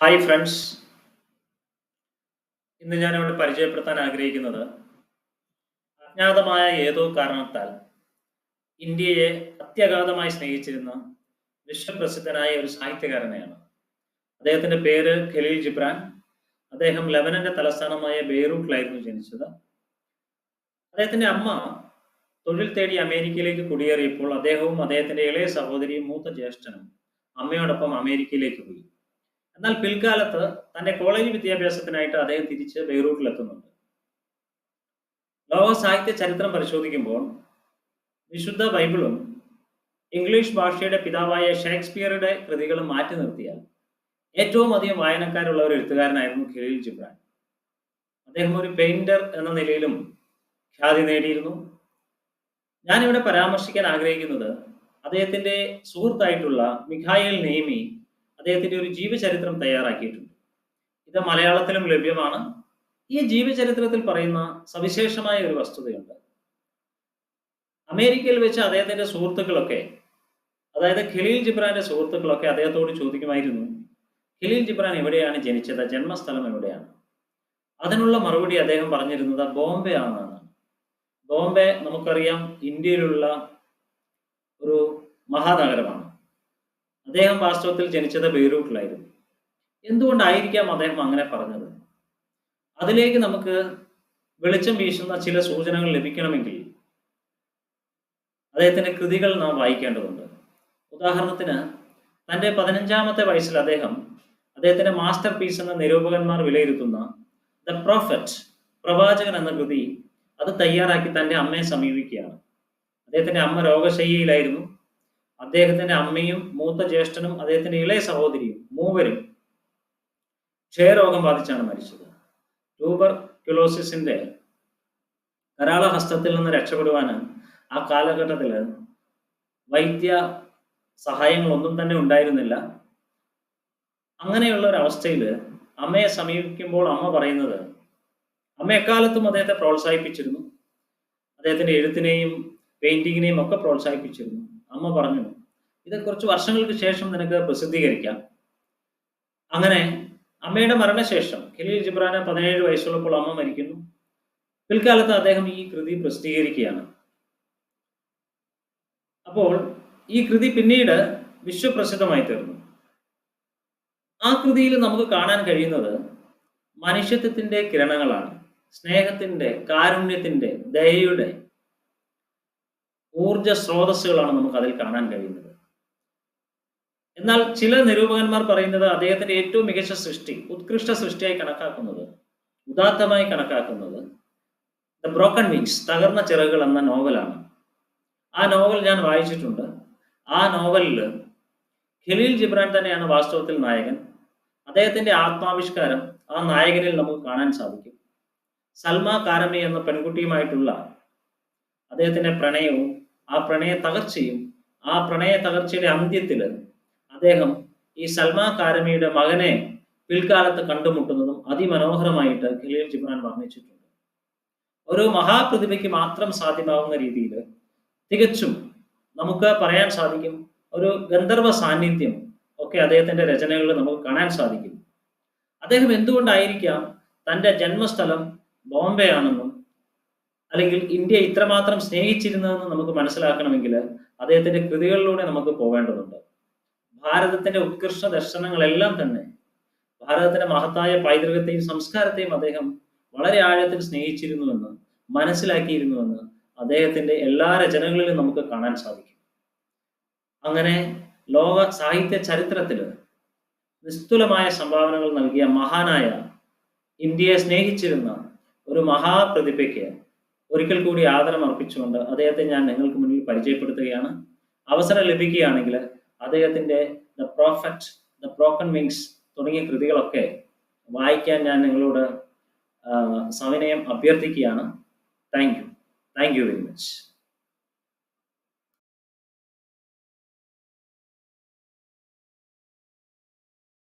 Hi friends. ഇന്ന് ഞാൻ ഇവിടെ പരിചയപ്പെടുത്താൻ ആഗ്രഹിക്കുന്നത് അജ്ഞാതമായ ഏതോ കാരണത്താൽ ഇന്ത്യയെ അത്യഗാധമായി സ്നേഹിച്ചിരുന്ന വിശ്വപ്രസിദ്ധനായ ഒരു സാഹിത്യകാരനെയാണ്. അദ്ദേഹത്തിന്റെ പേര് ഖലീൽ ജിബ്രാൻ. അദ്ദേഹം ലെബനന്റെ തലസ്ഥാനമായ ബെയ്റൂട്ടിലായിരുന്നു ജനിച്ചത്. അദ്ദേഹത്തിന്റെ അമ്മ തൊഴിൽ തേടി അമേരിക്കയിലേക്ക് കുടിയേറിയപ്പോൾ അദ്ദേഹവും അദ്ദേഹത്തിന്റെ ഇളയ സഹോദരിയും മൂത്ത ജ്യേഷ്ഠനും അമ്മയോടൊപ്പം അമേരിക്കയിലേക്ക് പോയി. എന്നാൽ പിൽക്കാലത്ത് തന്റെ കോളേജ് വിദ്യാഭ്യാസത്തിനായിട്ട് അദ്ദേഹം തിരിച്ച് ബെയ്റൂട്ടിലെത്തുന്നുണ്ട്. ലോക സാഹിത്യ ചരിത്രം പരിശോധിക്കുമ്പോൾ വിശുദ്ധ ബൈബിളും ഇംഗ്ലീഷ് ഭാഷയുടെ പിതാവായ ഷേക്സ്പിയറുടെ കൃതികളും മാറ്റി നിർത്തിയാൽ ഏറ്റവും അധികം വായനക്കാരുള്ള ഒരു എഴുത്തുകാരനായിരുന്നു ഖലീൽ ജിബ്രാൻ. അദ്ദേഹം ഒരു പെയിന്റർ എന്ന നിലയിലും ഖ്യാതി നേടിയിരുന്നു. ഞാനിവിടെ പരാമർശിക്കാൻ ആഗ്രഹിക്കുന്നത് അദ്ദേഹത്തിന്റെ സുഹൃത്തായിട്ടുള്ള മിഖായേൽ നെയ്മി അദ്ദേഹത്തിന്റെ ഒരു ജീവചരിത്രം തയ്യാറാക്കിയിട്ടുണ്ട്. ഇത് മലയാളത്തിലും ലഭ്യമാണ്. ഈ ജീവചരിത്രത്തിൽ പറയുന്ന സവിശേഷമായ ഒരു വസ്തുതയുണ്ട്. അമേരിക്കയിൽ വെച്ച് അദ്ദേഹത്തിന്റെ സുഹൃത്തുക്കളൊക്കെ അതായത് ഖലീൽ ജിബ്രാന്റെ സുഹൃത്തുക്കളൊക്കെ അദ്ദേഹത്തോട് ചോദിക്കുമായിരുന്നു ഖലീൽ ജിബ്രാൻ എവിടെയാണ് ജനിച്ചത്? ജന്മസ്ഥലം എവിടെയാണ്? അതിനുള്ള മറുപടി അദ്ദേഹം പറഞ്ഞിരുന്നത് ബോംബെ ആണെന്നാണ്. ബോംബെ നമുക്കറിയാം ഇന്ത്യയിലുള്ള ഒരു മഹാനഗരമാണ്. അദ്ദേഹം വാസ്തവത്തിൽ ജനിച്ചത് ബെയ്റൂട്ടിലായിരുന്നു. എന്തുകൊണ്ടായിരിക്കാം അദ്ദേഹം അങ്ങനെ പറഞ്ഞത്? അതിലേക്ക് നമുക്ക് വെളിച്ചം വീശുന്ന ചില സൂചനകൾ ലഭിക്കണമെങ്കിൽ അദ്ദേഹത്തിന്റെ കൃതികൾ നാം വായിക്കേണ്ടതുണ്ട്. ഉദാഹരണത്തിന് തന്റെ പതിനഞ്ചാമത്തെ വയസ്സിൽ അദ്ദേഹം അദ്ദേഹത്തിന്റെ മാസ്റ്റർ പീസ് എന്ന നിരൂപകന്മാർ വിലയിരുത്തുന്ന ദ പ്രോഫറ്റ് പ്രവാചകൻ എന്ന കൃതി അത് തയ്യാറാക്കി തന്റെ അമ്മയെ സമീപിക്കുകയാണ്. അദ്ദേഹത്തിന്റെ അമ്മ രോഗശയ്യയിലായിരുന്നു. അദ്ദേഹത്തിന്റെ അമ്മയും മൂത്ത ജ്യേഷ്ഠനും അദ്ദേഹത്തിന്റെ ഇളയ സഹോദരിയും മൂവരും ക്ഷയരോഗം ബാധിച്ചാണ് മരിച്ചത്. ട്യൂബർ ക്യുലോസിസിന്റെ കരാള ഹസ്തത്തിൽ നിന്ന് രക്ഷപ്പെടുവാൻ ആ കാലഘട്ടത്തിൽ വൈദ്യ സഹായങ്ങളൊന്നും തന്നെ ഉണ്ടായിരുന്നില്ല. അങ്ങനെയുള്ള ഒരു അവസ്ഥയിൽ അമ്മയെ സമീപിക്കുമ്പോൾ അമ്മ പറയുന്നത് അമ്മ എക്കാലത്തും അദ്ദേഹത്തെ പ്രോത്സാഹിപ്പിച്ചിരുന്നു. അദ്ദേഹത്തിന്റെ എഴുത്തിനെയും പെയിന്റിങ്ങിനെയും ഒക്കെ പ്രോത്സാഹിപ്പിച്ചിരുന്നു. അമ്മ പറഞ്ഞു ഇത് കുറച്ച് വർഷങ്ങൾക്ക് ശേഷം നിനക്ക് പ്രസിദ്ധീകരിക്കാം. അങ്ങനെ അമ്മയുടെ മരണശേഷം ഖലീൽ ജിബ്രാന് പതിനേഴ് വയസ്സുള്ളപ്പോൾ അമ്മ മരിക്കുന്നു. പിൽക്കാലത്ത് അദ്ദേഹം ഈ കൃതി പ്രസിദ്ധീകരിക്കുകയാണ്. അപ്പോൾ ഈ കൃതി പിന്നീട് വിശ്വപ്രസിദ്ധമായി തീർന്നു. ആ കൃതിയിൽ നമുക്ക് കാണാൻ കഴിയുന്നത് മനുഷ്യത്വത്തിന്റെ കിരണങ്ങളാണ്. സ്നേഹത്തിന്റെ കാരുണ്യത്തിന്റെ ദയയുടെ ഊർജ സ്രോതസ്സുകളാണ് നമുക്ക് അതിൽ കാണാൻ കഴിയുന്നത്. എന്നാൽ ചില നിരൂപകന്മാർ പറയുന്നത് അദ്ദേഹത്തിന്റെ ഏറ്റവും മികച്ച സൃഷ്ടി ഉത്കൃഷ്ട സൃഷ്ടിയായി കണക്കാക്കുന്നത് ഉദാത്തമായി കണക്കാക്കുന്നത് ദ ബ്രോക്കൺ വിങ്സ് തകർന്ന ചിറകുകൾ എന്ന നോവലാണ്. ആ നോവൽ ഞാൻ വായിച്ചിട്ടുണ്ട്. ആ നോവലിൽ ഖലീൽ ജിബ്രാൻ തന്നെയാണ് വാസ്തവത്തിൽ നായകൻ. അദ്ദേഹത്തിന്റെ ആത്മാവിഷ്കാരം ആ നായകനിൽ നമുക്ക് കാണാൻ സാധിക്കും. സൽമ കാരമി എന്ന പെൺകുട്ടിയുമായിട്ടുള്ള അദ്ദേഹത്തിന്റെ പ്രണയവും ആ പ്രണയ തകർച്ചയും ആ പ്രണയ തകർച്ചയുടെ അന്ത്യത്തിൽ അദ്ദേഹം ഈ സൽമാ കാരമിയുടെ മകനെ പിൽക്കാലത്ത് കണ്ടുമുട്ടുന്നതും അതിമനോഹരമായിട്ട് ഖലീൽ ജിബ്രാൻ വർണിച്ചിട്ടുണ്ട്. ഒരു മഹാപ്രതിഭയ്ക്ക് മാത്രം സാധ്യമാവുന്ന രീതിയിൽ തികച്ചും നമുക്ക് പറയാൻ സാധിക്കും ഒരു ഗന്ധർവ സാന്നിധ്യം ഒക്കെ അദ്ദേഹത്തിന്റെ രചനകളിൽ നമുക്ക് കാണാൻ സാധിക്കും. അദ്ദേഹം എന്തുകൊണ്ടായിരിക്കാം തന്റെ ജന്മസ്ഥലം ബോംബെ ആണെന്നും അല്ലെങ്കിൽ ഇന്ത്യ ഇത്രമാത്രം സ്നേഹിച്ചിരുന്നതെന്ന് നമുക്ക് മനസ്സിലാക്കണമെങ്കിൽ അദ്ദേഹത്തിന്റെ കൃതികളിലൂടെ നമുക്ക് പോവേണ്ടതുണ്ട്. ഭാരതത്തിന്റെ ഉത്കൃഷ്ട ദർശനങ്ങളെല്ലാം തന്നെ ഭാരതത്തിന്റെ മഹത്തായ പൈതൃകത്തെയും സംസ്കാരത്തെയും അദ്ദേഹം വളരെ ആഴത്തിൽ സ്നേഹിച്ചിരുന്നുവെന്ന് മനസ്സിലാക്കിയിരുന്നുവെന്ന് അദ്ദേഹത്തിന്റെ എല്ലാ രചനകളിലും നമുക്ക് കാണാൻ സാധിക്കും. അങ്ങനെ ലോക സാഹിത്യ ചരിത്രത്തിൽ നിസ്തുലമായ സംഭാവനകൾ നൽകിയ മഹാനായ ഇന്ത്യയെ സ്നേഹിച്ചിരുന്ന ഒരു മഹാപ്രതിഭയ്ക്ക് ഒരിക്കൽ കൂടി ആദരം അർപ്പിച്ചുകൊണ്ട് അദ്ദേഹത്തെ ഞാൻ നിങ്ങൾക്ക് മുന്നിൽ പരിചയപ്പെടുത്തുകയാണ്. അവസരം ലഭിക്കുകയാണെങ്കിൽ അദ്ദേഹത്തിന്റെ the prophet the broken wings തുടങ്ങിയ കൃതികളൊക്കെ വായിക്കാൻ ഞാൻ നിങ്ങളോട് സവിനയം അഭ്യർത്ഥിക്കുകയാണ്. Thank you thank you very much